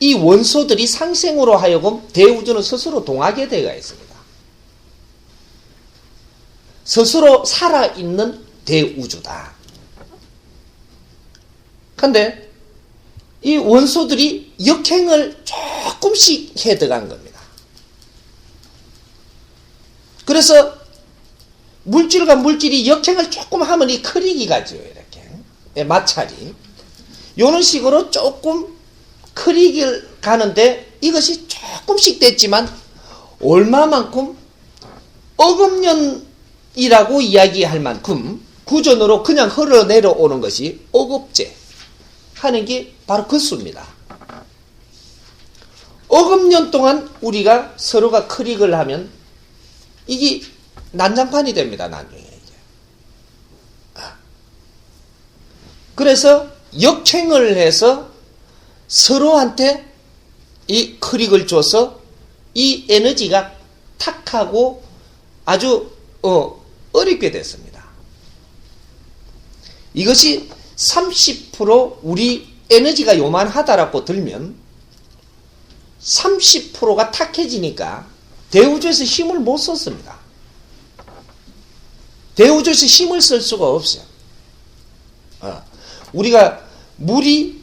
이 원소들이 상생으로 하여금 대우주는 스스로 동하게 되어 있습니다. 스스로 살아있는 대우주다. 근데 이 원소들이 역행을 조금씩 해 들어간 겁니다. 그래서 물질과 물질이 역행을 조금 하면 이 크리기가 죠 이렇게. 예, 마찰이. 요런 식으로 조금 크리기를 가는데 이것이 조금씩 됐지만 얼마만큼 어금년이라고 이야기할 만큼 구전으로 그냥 흘러내려오는 것이 어급제 하는 게 바로 그 수입니다. 어금년 동안 우리가 서로가 크릭을 하면 이게 난장판이 됩니다. 나중에. 아. 그래서 역행을 해서 서로한테 이 크릭을 줘서 이 에너지가 탁하고 아주 어, 어렵게 됐습니다. 이것이 30% 우리 에너지가 요만하다라고 들면 30%가 탁해지니까 대우주에서 힘을 못 썼습니다. 대우주에서 힘을 쓸 수가 없어요. 어. 우리가 물이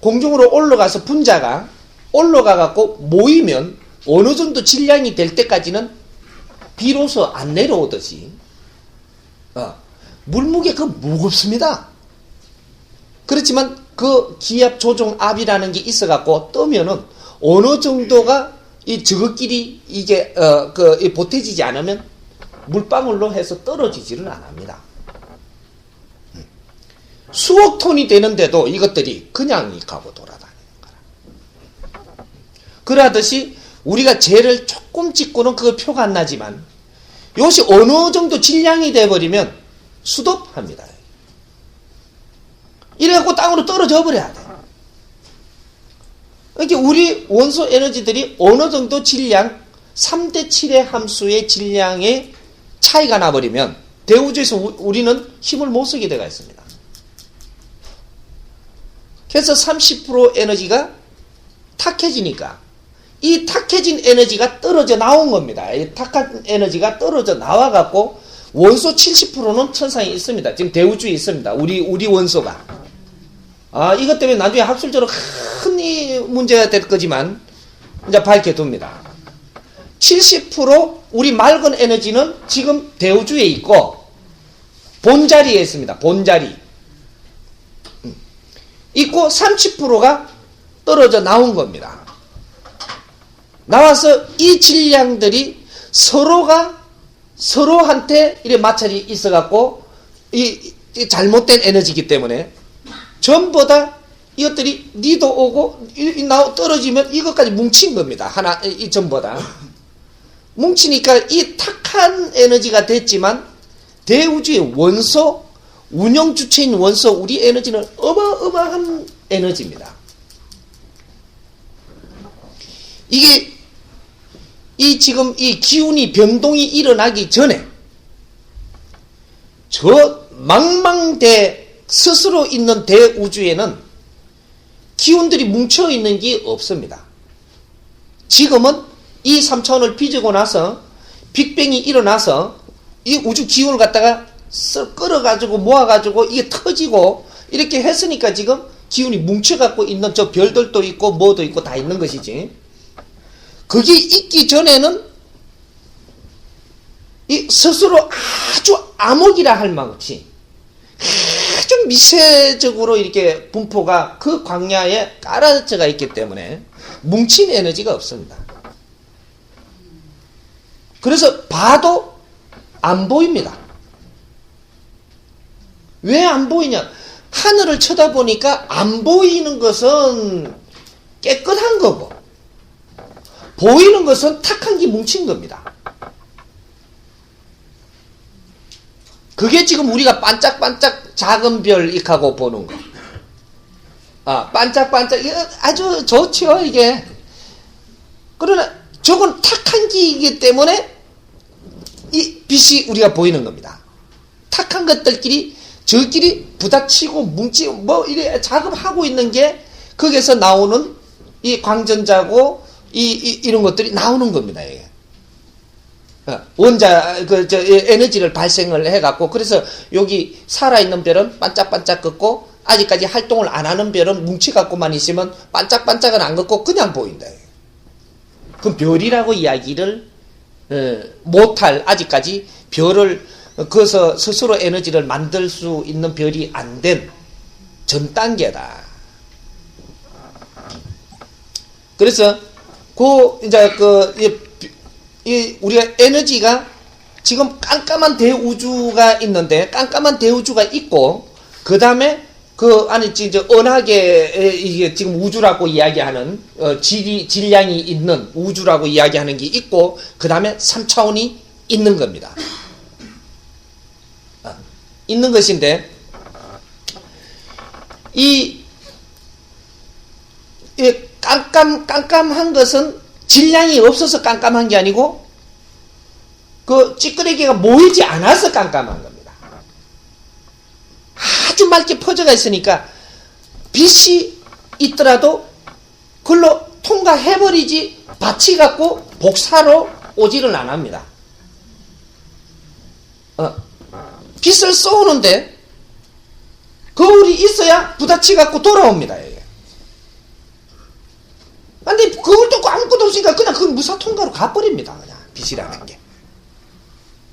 공중으로 올라가서 분자가 올라가 갖고 모이면 어느 정도 질량이 될 때까지는 비로소 안 내려오듯이 어. 물무게 그 무겁습니다. 그렇지만 그 기압 조정 압이라는 게 있어 갖고 뜨면은 어느 정도가 이 저것끼리 이게 어 그 보태지지 않으면 물방울로 해서 떨어지지를 않습니다. 음. 수억 톤이 되는데도 이것들이 그냥 가고 돌아다니는 거라. 그러듯이 우리가 죄를 조금 찍고는 그 표가 안 나지만 이것이 어느 정도 질량이 돼버리면 수도합니다. 이래갖고 땅으로 떨어져 버려야 돼. 이렇게 우리 원소 에너지들이 어느 정도 질량, 3대 7의 함수의 질량의 차이가 나버리면 대우주에서 우리는 힘을 못 쓰게 되어 있습니다. 그래서 30% 에너지가 탁해지니까 이 탁해진 에너지가 떨어져 나온 겁니다. 이 탁한 에너지가 떨어져 나와 갖고 원소 70%는 천상에 있습니다. 지금 대우주에 있습니다. 우리 우리 원소가. 아 이것 때문에 나중에 학술적으로 큰 문제가 될 거지만 이제 밝혀둡니다. 70% 우리 맑은 에너지는 지금 대우주에 있고 본자리에 있습니다. 본자리. 음. 있고 30%가 떨어져 나온 겁니다. 나와서 이 질량들이 서로가 서로한테 이래 마찰이 있어갖고 이, 이 잘못된 에너지이기 때문에 전부 다 이것들이 니도 오고 이, 나 떨어지면 이것까지 뭉친 겁니다. 하나 이 전부 다 뭉치니까 이 탁한 에너지가 됐지만 대우주의 원소 운영 주체인 원소 우리 에너지는 어마어마한 에너지입니다. 이게 이 지금 이 기운이 변동이 일어나기 전에 저 망망대 스스로 있는 대우주에는 기운들이 뭉쳐 있는 게 없습니다. 지금은 이 3차원을 빚고 나서 빅뱅이 일어나서 이 우주 기운을 갖다가 쓱 끌어가지고 모아가지고 이게 터지고 이렇게 했으니까 지금 기운이 뭉쳐갖고 있는 저 별들도 있고 뭐도 있고 다 있는 것이지. 그게 있기 전에는 이 스스로 아주 암흑이라 할 만치 아주 미세적으로 이렇게 분포가 그 광야에 깔아져가 있기 때문에 뭉친 에너지가 없습니다. 그래서 봐도 안 보입니다. 왜 안 보이냐? 하늘을 쳐다보니까 안 보이는 것은 깨끗한 거고, 보이는 것은 탁한 게 뭉친 겁니다. 그게 지금 우리가 반짝반짝 작은 별 익하고 보는 거. 아, 반짝반짝, 아주 좋죠, 이게. 그러나 저건 탁한 기이기 때문에 이 빛이 우리가 보이는 겁니다. 탁한 것들끼리 저끼리 부닥치고 뭉치고 뭐 이래 작업하고 있는 게 거기서 나오는 이 광전자고 이, 이, 런 것들이 나오는 겁니다. 이게. 어, 원자 그 저 에너지를 발생을 해갖고 그래서 여기 살아있는 별은 반짝반짝 긋고 아직까지 활동을 안 하는 별은 뭉치갖고만 있으면 반짝반짝은 안 긋고 그냥 보인다. 그럼 별이라고 이야기를 어, 못할 아직까지 별을 그래서 스스로 에너지를 만들 수 있는 별이 안 된 전 단계다. 그래서 그 이제 그 이, 이 우리가 에너지가 지금 깜깜한 대우주가 있는데 깜깜한 대우주가 있고 그 다음에 그 안에 이제 은하계 이게 지금 우주라고 이야기하는 어, 질이 질량이 있는 우주라고 이야기하는 게 있고 그 다음에 3차원이 있는 겁니다. 아, 있는 것인데 이, 이 깜깜 깜깜한 것은 질량이 없어서 깜깜한 게 아니고 그 찌끄레기가 모이지 않아서 깜깜한 겁니다. 아주 맑게 퍼져가 있으니까 빛이 있더라도 그걸로 통과해버리지 받치 갖고 복사로 오지를 안 합니다. 어, 빛을 쏘는데 거울이 있어야 부딪히 갖고 돌아옵니다. 근데 거울 뚫고 아무것도 없으니까 그냥 그 무사 통과로 가버립니다. 그냥 빛이라는 게.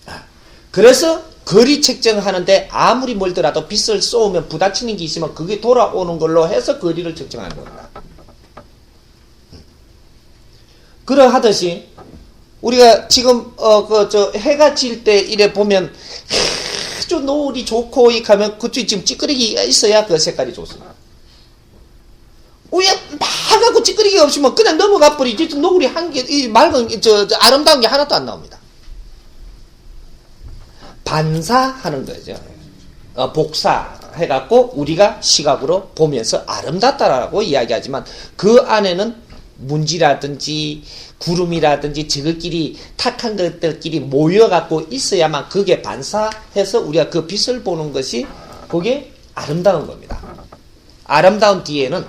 아, 그래서 거리 책정하는데 아무리 멀더라도 빛을 쏘면 부딪히는 게 있으면 그게 돌아오는 걸로 해서 거리를 책정하는 겁니다. 음. 그러하듯이 우리가 지금 어그 해가 질 때 이래 보면 아주 노을이 좋고 이 가면 그쪽에 지금 찌끄러기가 있어야 그 색깔이 좋습니다. 왜 막하고 찌끄러기가 없으면 그냥 넘어가 버리지 노을이 한 개, 이 맑은 저, 저 아름다운 게 하나도 안 나옵니다. 반사하는 거죠. 어, 복사 해갖고 우리가 시각으로 보면서 아름답다라고 이야기하지만 그 안에는 문지라든지 구름이라든지 저것끼리 탁한 것들끼리 모여갖고 있어야만 그게 반사해서 우리가 그 빛을 보는 것이 그게 아름다운 겁니다. 아름다운 뒤에는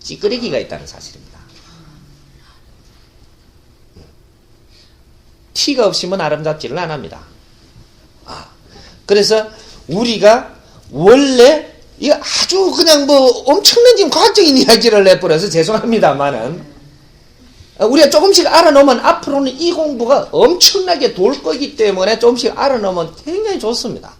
찌끄레기가 있다는 사실입니다. 티가 없으면 아름답지를 않합니다. 아, 그래서 우리가 원래 이거 아주 그냥 뭐 엄청난 지금 과학적인 이야기를 내버려서 죄송합니다만은 우리가 조금씩 알아놓으면 앞으로는 이 공부가 엄청나게 돌 거기 때문에 조금씩 알아놓으면 굉장히 좋습니다.